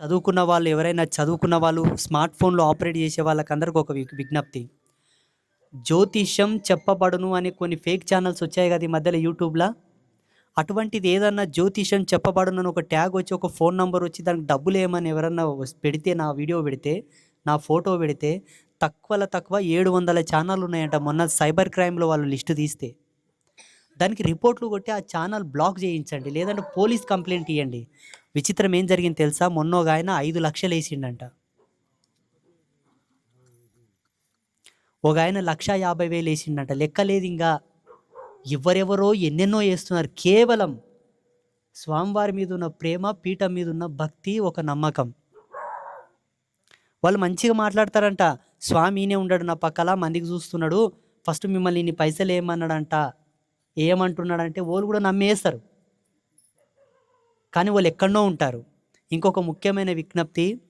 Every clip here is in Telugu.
చదువుకున్న వాళ్ళు ఎవరైనా చదువుకున్న వాళ్ళు స్మార్ట్ ఫోన్లో ఆపరేట్ చేసే వాళ్ళకందరికీ ఒక విజ్ఞప్తి. జ్యోతిష్యం చెప్పబడును అనే కొన్ని ఫేక్ ఛానల్స్ వచ్చాయి కదా ఈ మధ్యలో యూట్యూబ్లో. అటువంటిది ఏదన్నా జ్యోతిష్యం చెప్పబడును అని ఒక ట్యాగ్ వచ్చి ఒక ఫోన్ నెంబర్ వచ్చి దానికి డబ్బులు ఏమని ఎవరన్నా పెడితే నా వీడియో పెడితే నా ఫోటో పెడితే తక్కువలో తక్కువ ఏడు వందల ఛానల్ ఉన్నాయంట. మొన్న సైబర్ క్రైమ్లో వాళ్ళు లిస్టు తీస్తే. దానికి రిపోర్ట్లు కొట్టి ఆ ఛానల్ బ్లాక్ చేయించండి. లేదంటే పోలీస్ కంప్లైంట్ ఇవ్వండి విచిత్రం ఏం జరిగింది తెలుసా? మొన్న ఒక ఆయన ఐదు లక్షలు వేసిండంట. ఒక ఆయన లక్ష యాభై వేలు వేసిండంట. లెక్కలేదు ఇంకా ఎవరెవరో ఎన్నెన్నో వేస్తున్నారు కేవలం స్వామివారి మీద ఉన్న ప్రేమ పీఠం మీద ఉన్న భక్తి ఒక నమ్మకం. వాళ్ళు మంచిగా మాట్లాడతారంట. స్వామినే ఉండడు నా పక్కల మందికి చూస్తున్నాడు. ఫస్ట్ మిమ్మల్ని ఇన్ని పైసలు ఏమన్నాడంట? ఏమంటున్నాడంటే వాళ్ళు కూడా నమ్మేస్తారు. కానీ వాళ్ళు ఎక్కడనో ఉంటారు. ఇంకొక ముఖ్యమైన విజ్ఞప్తి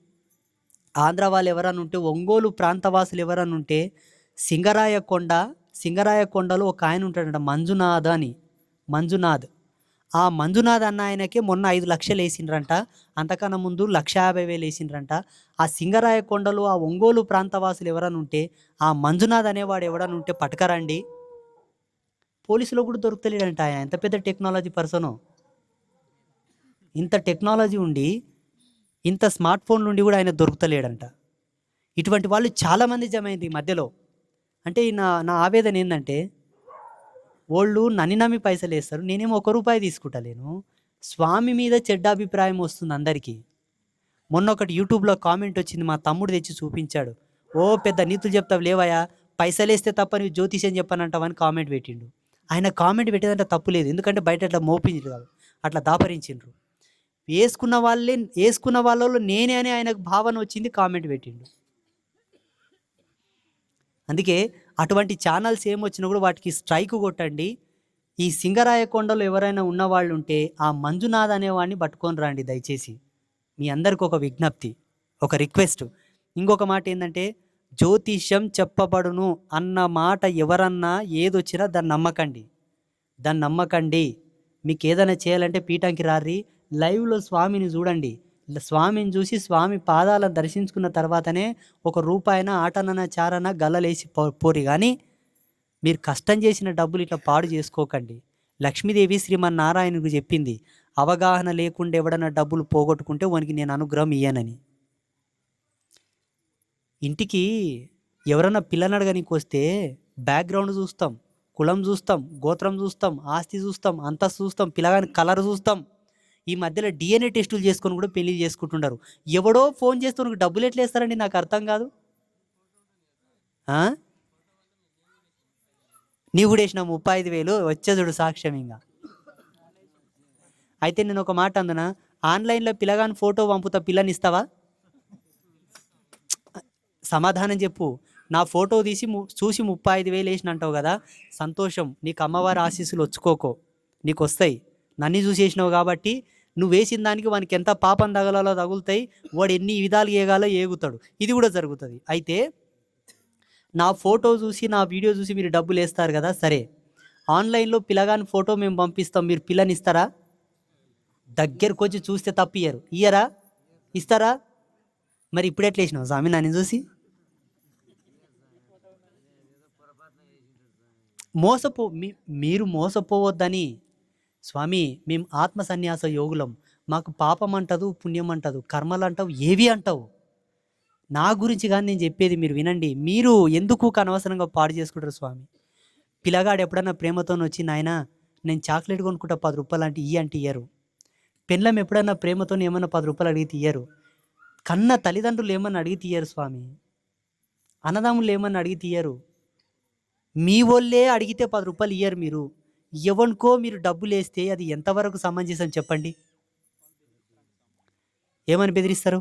ఆంధ్ర వాళ్ళు ఎవరన్నా ఉంటే ఒంగోలు ప్రాంతవాసులు ఎవరన్నా ఉంటే సింగరాయ కొండ సింగరాయ ఒక ఆయన ఉంటాడంట మంజునాథ్ అని. మంజునాథ్. ఆ మంజునాథ్ అన్న ఆయనకే మొన్న ఐదు లక్షలు వేసిండ్రంట. అంతకన్నా ముందు లక్ష యాభై వేలు వేసిండ్రంట. ఆ సింగరాయ కొండలు ఆ ఒంగోలు ప్రాంతవాసులు ఎవరన్నా ఉంటే ఆ మంజునాథ్ అనేవాడు ఎవడన్నా ఉంటే పట్టుకరండి. పోలీసులో కూడా దొరుకుతలేడంట ఆయన. ఎంత పెద్ద టెక్నాలజీ పర్సనో. ఇంత టెక్నాలజీ ఉండి ఇంత స్మార్ట్ ఫోన్ నుండి కూడా ఆయన దొరుకుతలేడంట. ఇటువంటి వాళ్ళు చాలామంది జమైంది ఈ మధ్యలో. అంటే ఈ నా నా ఆవేదన ఏంటంటే వాళ్ళు నన్ను నమ్మి పైసలు వేస్తారు నేనేమో ఒక రూపాయి తీసుకుంటలేను స్వామి మీద చెడ్డ అభిప్రాయం వస్తుంది అందరికీ. మొన్న ఒకటి యూట్యూబ్లో కామెంట్ వచ్చింది మా తమ్ముడు తెచ్చి చూపించాడు. ఓ పెద్ద నీతులు చెప్తావు లేవయ్యా పైసలు వేస్తే తప్ప నువ్వు జ్యోతిష్యం చెప్పనంటావని కామెంట్ పెట్టిండు. ఆయన కామెంట్ పెట్టేదంటే తప్పు లేదు ఎందుకంటే బయట అట్లా మోపించారు అట్లా దాపరించిండ్రు వేసుకున్న వాళ్ళే వేసుకున్న వాళ్ళలో నేనే అని ఆయనకు భావన వచ్చింది కామెంట్ పెట్టిండు. అందుకే అటువంటి ఛానల్స్ ఏమొచ్చినా కూడా వాటికి స్ట్రైక్ కొట్టండి. ఈ సింగరాయకొండలో ఎవరైనా ఉన్నవాళ్ళు ఉంటే ఆ మంజునాథ్ అనేవాడిని పట్టుకొని రండి దయచేసి. మీ అందరికి ఒక విజ్ఞప్తి ఒక రిక్వెస్ట్. ఇంకొక మాట ఏంటంటే జ్యోతిష్యం చెప్పబడును అన్న మాట ఎవరన్నా ఏదొచ్చినా దాన్ని నమ్మకండి. దాన్ని నమ్మకండి. మీకు ఏదైనా చేయాలంటే పీఠంకి రారి లైవ్లో స్వామిని చూడండి. స్వామిని చూసి స్వామి పాదాలను దర్శించుకున్న తర్వాతనే ఒక రూపాయన ఆటనన చారన గల్లలేసి పో- పోరి. కానీ మీరు కష్టం చేసిన డబ్బులు ఇట్లా పాడు చేసుకోకండి. లక్ష్మీదేవి శ్రీమన్నారాయణకు చెప్పింది అవగాహన లేకుండా ఎవడన్నా డబ్బులు పోగొట్టుకుంటే వానికి నేను అనుగ్రహం ఇయ్యనని. ఇంటికి ఎవరన్నా పిల్లని అడగనికి వస్తే బ్యాక్గ్రౌండ్ చూస్తాం కులం చూస్తాం గోత్రం చూస్తాం ఆస్తి చూస్తాం అంతస్తు చూస్తాం పిల్లగాని కలర్ చూస్తాం. ఈ మధ్యలో డిఎన్ఏ టెస్టులు చేసుకొని కూడా పెళ్ళి చేసుకుంటున్నారు ఎవడో ఫోన్ చేస్తే ఉనకు డబ్బులు ఎట్లా వేస్తారండి? నాకు అర్థం కాదు. ఆ? నీ కూడా వేసిన ముప్పై ఐదు వేలు వచ్చేదుడు సాక్ష్యం ఇంకా. అయితే నేను ఒక మాట అందున? ఆన్లైన్లో పిల్లగాని ఫోటో పంపుతా పిల్లని ఇస్తావా? సమాధానం చెప్పు. నా ఫోటో తీసి ము- చూసి ముప్పై ఐదు వేలు వేసిన అంటావు కదా? సంతోషం. నీకు అమ్మవారి ఆశీస్సులు వచ్చుకోకో నీకు వస్తాయి నన్ను చూసి వేసినావు కాబట్టి నువ్వు వేసిన దానికి వానికి ఎంత పాపం తగలాలో తగులుతాయి వాడు ఎన్ని విధాలు ఏగాలో ఏగుతాడు. ఇది కూడా జరుగుతుంది. అయితే నా ఫోటో చూసి నా వీడియో చూసి మీరు డబ్బులు వేస్తారు కదా సరే. ఆన్లైన్లో పిల్లగాని ఫోటో మేము పంపిస్తాం మీరు పిల్లని ఇస్తారా? దగ్గరకు వచ్చి చూస్తే తప్ప ఇయ్యరు ఇయ్యరా? ఇస్తారా? మరి ఇప్పుడు ఎట్లా వేసినావు? స్వామి నన్ను చూసి? మోసపో మీ- మీరు మోసపోవద్దని స్వామి మేము ఆత్మ సన్యాస యోగులం. మాకు పాపం అంటదు పుణ్యం అంటదు కర్మలు అంటావు ఏవి అంటావు. నా గురించి కానీ నేను చెప్పేది మీరు వినండి. మీరు ఎందుకు అనవసరంగా పాడు చేసుకుంటారు స్వామి? పిల్లగాడు ఎప్పుడన్నా ప్రేమతో వచ్చి నాయన నేను చాక్లెట్ కొనుక్కుంటా పది రూపాయలు అంటే ఇయ్యి అంటే ఇయ్యరు. పెళ్ళం ఎప్పుడన్నా ప్రేమతో ఏమన్నా పది రూపాయలు అడిగి తీయరు కన్న తల్లిదండ్రులు ఏమన్నా అడిగి తీయరు స్వామి. అన్నదమ్ములు ఏమన్నా అడిగి తీయరు మీ వాళ్ళే అడిగితే పది రూపాయలు ఇయ్యరు మీరు. ఎవనుకో మీరు డబ్బులు వేస్తే అది ఎంతవరకు సమంజసం చెప్పండి? ఏమని బెదిరిస్తారు?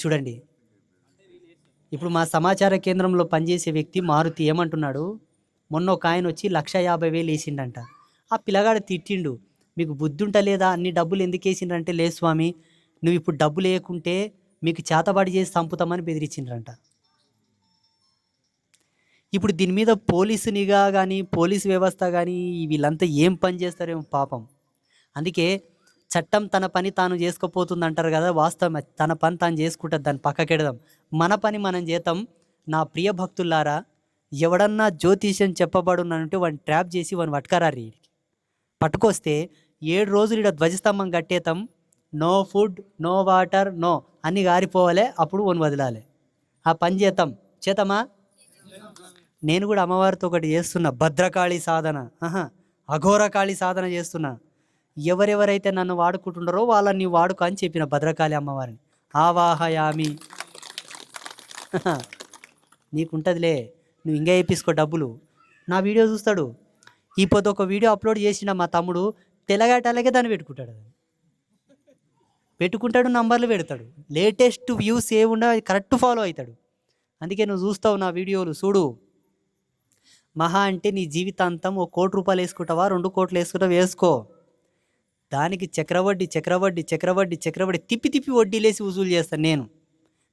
చూడండి. ఇప్పుడు మా సమాచార కేంద్రంలో పనిచేసే వ్యక్తి మారుతి ఏమంటున్నాడు? మొన్న ఒక ఆయన వచ్చి లక్ష యాభై వేలు వేసిండంట. ఆ పిల్లగాడు తిట్టిండు. మీకు బుద్ధుంట లేదా? అన్ని డబ్బులు ఎందుకు వేసిండ్రంటే లేదు స్వామి నువ్వు ఇప్పుడు డబ్బులు వేయకుంటే మీకు చేతబడి చేసి చంపుతామని బెదిరించిండ్రంట. ఇప్పుడు దీని మీద పోలీసు నిఘా కానీ పోలీస్ వ్యవస్థ కానీ వీళ్ళంతా ఏం పని చేస్తారేమో పాపం. అందుకే చట్టం తన పని తాను చేసుకోపోతుంది అంటారు కదా వాస్తవం తన పని తాను చేసుకుంటుంది దాన్ని పక్కకెడదాం. మన పని మనం చేద్దాం. నా ప్రియ భక్తులారా ఎవడన్నా జ్యోతిష్యం చెప్పబడునంటే వాడిని ట్రాప్ చేసి వాడిని పట్టుకరారి పట్టుకొస్తే ఏడు రోజులు ఇక్కడ ధ్వజస్తంభం కట్టేతాం no food no water no అన్నీ గారిపోవాలి. అప్పుడు వన్ వదిలాలి. ఆ పని చేద్దాం. చేతమా నేను కూడా అమ్మవారితో ఒకటి చేస్తున్నా. భద్రకాళి సాధన. ఆహా. అఘోరకాళి సాధన చేస్తున్నా. ఎవరెవరైతే నన్ను వాడుకుంటున్నారో వాళ్ళని నీవు వాడుకో అని చెప్పిన భద్రకాళి అమ్మవారిని. ఆవాహయామి. నీకుంటుందిలే. నువ్వు ఇంకా వేపించుకో డబ్బులు. నా వీడియో చూస్తాడు. ఈ పొద్దు ఒక వీడియో అప్లోడ్ చేసిన మా తమ్ముడు తెలగాటాలకే దాన్ని పెట్టుకుంటాడు. పెట్టుకుంటాడు నంబర్లు పెడతాడు. లేటెస్ట్ వ్యూస్ ఏ ఉండ కరెక్ట్ ఫాలో అవుతాడు. అందుకే నువ్వు చూస్తావు నా వీడియోలు. చూడు. మహా అంటే నీ జీవితాంతం ఓ కోటి రూపాయలు వేసుకుంటావా? రెండు కోట్లు వేసుకుంటావా? వేసుకో. దానికి చక్రవడ్డీ చక్రవడ్డీ చక్రవడ్డీ చక్రవడ్డీ తిప్పి తిప్పి వడ్డీలేసి వసూలు చేస్తాను నేను.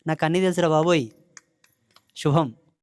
నాకు అన్నీ తెలుసురా బాబోయ్. శుభం.